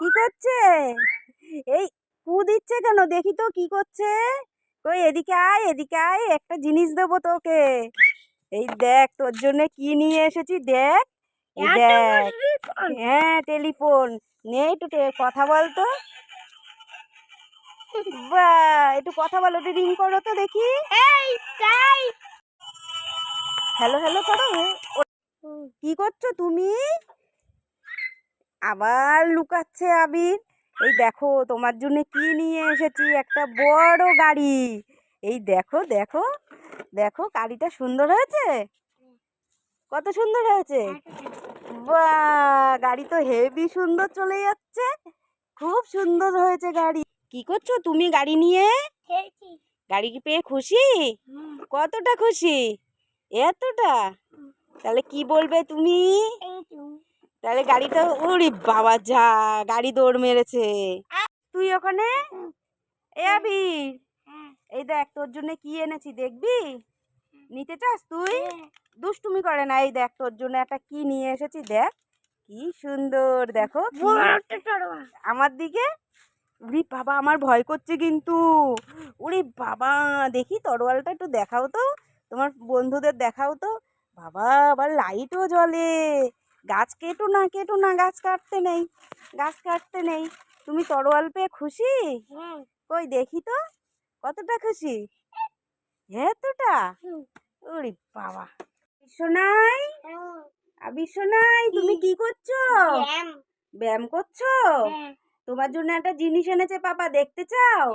কি করছে? এই কু দিচ্ছে কেন? দেখি তো কি করছে। কই এদিকে আয় এদিকে আয় একটা জিনিস দেবো তোকে। এই দেখ তোর জন্য কি নিয়ে এসেছি দেখ। এই দেখ। হ্যাঁ টেলিফোন। নে একটু কথা বল তো। বা একটু কথা বলো একটু রিং করো তো দেখি। হ্যালো হ্যালো করো। কি করছ তুমি? আবার লুকাচ্ছে আবির। এই দেখো তোমার জন্য কি নিয়ে এসেছি? একটা বড় গাড়ি। এই দেখো দেখো দেখো গাড়িটা সুন্দর হয়েছে? কত সুন্দর হয়েছে? বাহ! গাড়ি তো হেভি সুন্দর চলে যাচ্ছে। খুব সুন্দর হয়েছে গাড়ি। কি করছ তুমি গাড়ি নিয়ে? গাড়ি কি পেয়ে খুশি? কতটা খুশি? এতটা? তাহলে কি বলবে তুমি? তাহলে গাড়িটা ওরে বাবা যা গাড়ি দৌড় মেরেছে। তুই ওখানে? এ আবির এই দেখ তোর জন্য কি এনেছি দেখবি? নিতে চাস তুই? দুষ্টুমি করে না এই দেখ তোর জন্য একটা কি নিয়ে এসেছি দেখ কি সুন্দর দেখো আমার দিকে? উরি বাবা আমার ভয় করছে কিন্তু। উরি বাবা দেখি তরোয়ালটা একটু দেখাও তো তোমার বন্ধুদের দেখাও তো। বাবা আবার লাইটও জ্বলে। গাছ কেটো না কেটো না গাছ কাটতে নেই গাছ কাটতে নেই। তুমি তরোয়াল পেয়ে খুশি? কই দেখি তো কতটা খুশি? এতটা? ওরে বাবা। সোনাই আবি সোনাই তুমি কি করছ? ব্যায়াম। করছ? তোমার জন্য একটা জিনিস এনেছে পাপা দেখতে চাও?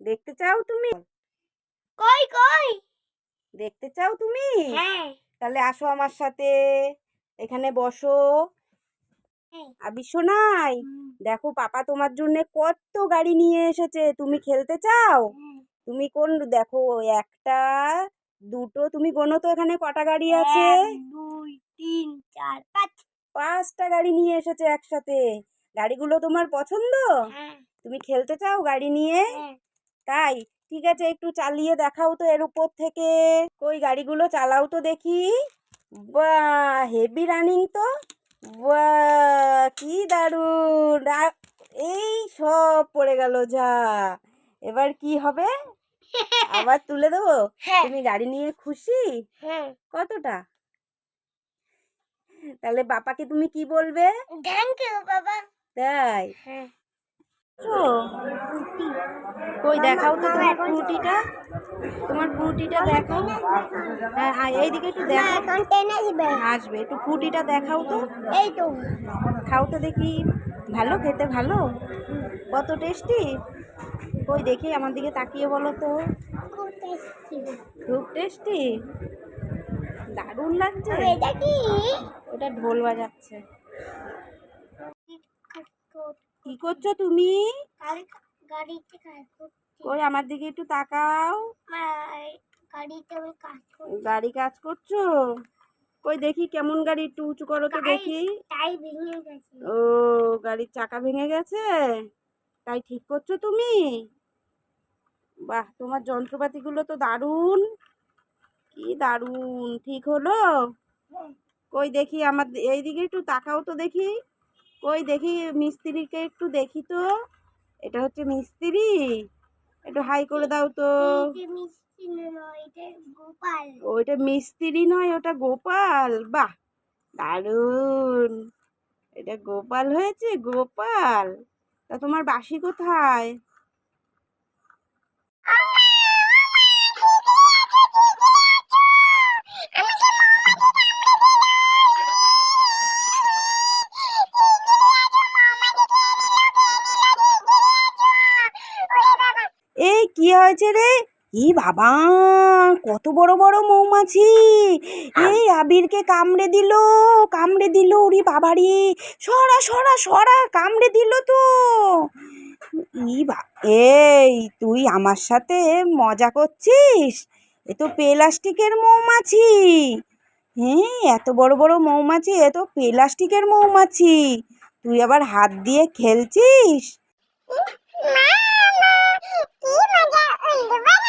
দেখতে চাও তুমি? কই কই? দেখতে চাও তুমি? হ্যাঁ। তাহলে আসো আমার সাথে। এখানে বসো। হ্যাঁ। সোনাই দেখো পাপা তোমার জন্য কত গাড়ি নিয়ে এসেছে। তুমি খেলতে চাও? তুমি কোন দেখো একটা দুটো তুমি গোনো তো এখানে কটা গাড়ি আছে? দুই তিন চার পাঁচ। পাঁচটা গাড়ি নিয়ে এসেছে একসাথে। গাড়িগুলো তোমার পছন্দ? হ্যাঁ। তুমি খেলতে চাও গাড়ি নিয়ে? হ্যাঁ। তাই ঠিক আছে একটু চালিয়ে দেখাও তো এর উপর থেকে। কই গাড়িগুলো চালাও তো দেখি। বাহ হেভি রানিং তো? বাহ কি দারুণ! এই সব পড়ে গেল যা। এবার কি হবে? আবার তুলে দেবো? হ্যাঁ। তুমি গাড়ি নিয়ে খুশি? হ্যাঁ। কতটা? তাহলে বাপাকে তুমি কি বলবে? থ্যাংক ইউ বাবা। তাই? হ্যাঁ। কই দেখাও তো তোমার ফ্রুটিটা তোমার ফ্রুটিটা দেখাও। হ্যাঁ এইদিকে একটু দেখাও। এখন টেনে দিবে আসবে একটু ফ্রুটিটা দেখাও তো। এই তো। খাও তো দেখি ভালো খেতে ভালো? কত টেস্টি? ওই দেখি আমার দিকে তাকিয়ে বলো তো। খুব টেস্টি। দারুণ লাগছে। এটা কি? ওটা ঢোল বাজাচ্ছে। কি করছ? তুমি? গাড়িতে কাজ কই আমার দিকে একটু তাকাও। গাড়ি কাজ করছ? কই দেখি কেমন গাড়ি একটু উঁচু করো তো দেখি। ও গাড়ির চাকা ভেঙে গেছে? তাই ঠিক করছ তুমি? বাহ তোমার যন্ত্রপাতিগুলো তো দারুণ। কি দারুণ ঠিক হলো? কই দেখি আমার দি- এইদিকে একটু তাকাও তো দেখি। কই দেখি মিস্ত্রিকে একটু দেখি তো। এটা হচ্ছে মিস্ত্রি। একটু হাই করে দাও তো। ওইটা মিস্ত্রি নয় ওটা গোপাল। বাহ দারুণ। এটা গোপাল হয়েছে গোপাল। তা তোমার বাসি কোথায়? কি হয়েছে রে? ই বাবা, কত বড় বড় মৌমাছি। এই আবিরকে কামড়ে দিল কামড়ে দিল ওরে বাবারি। সরা সরা সরা, কামড়ে দিল তো। ই বা, এই তুই আমার সাথে মজা করছিস? এ তো প্লাস্টিকের মৌমাছি। হ্যাঁ এত বড় বড় মৌমাছি, এ তো প্লাস্টিকের মৌমাছি। তুই আবার হাত দিয়ে খেলছিস? কি মজা হইল বাবা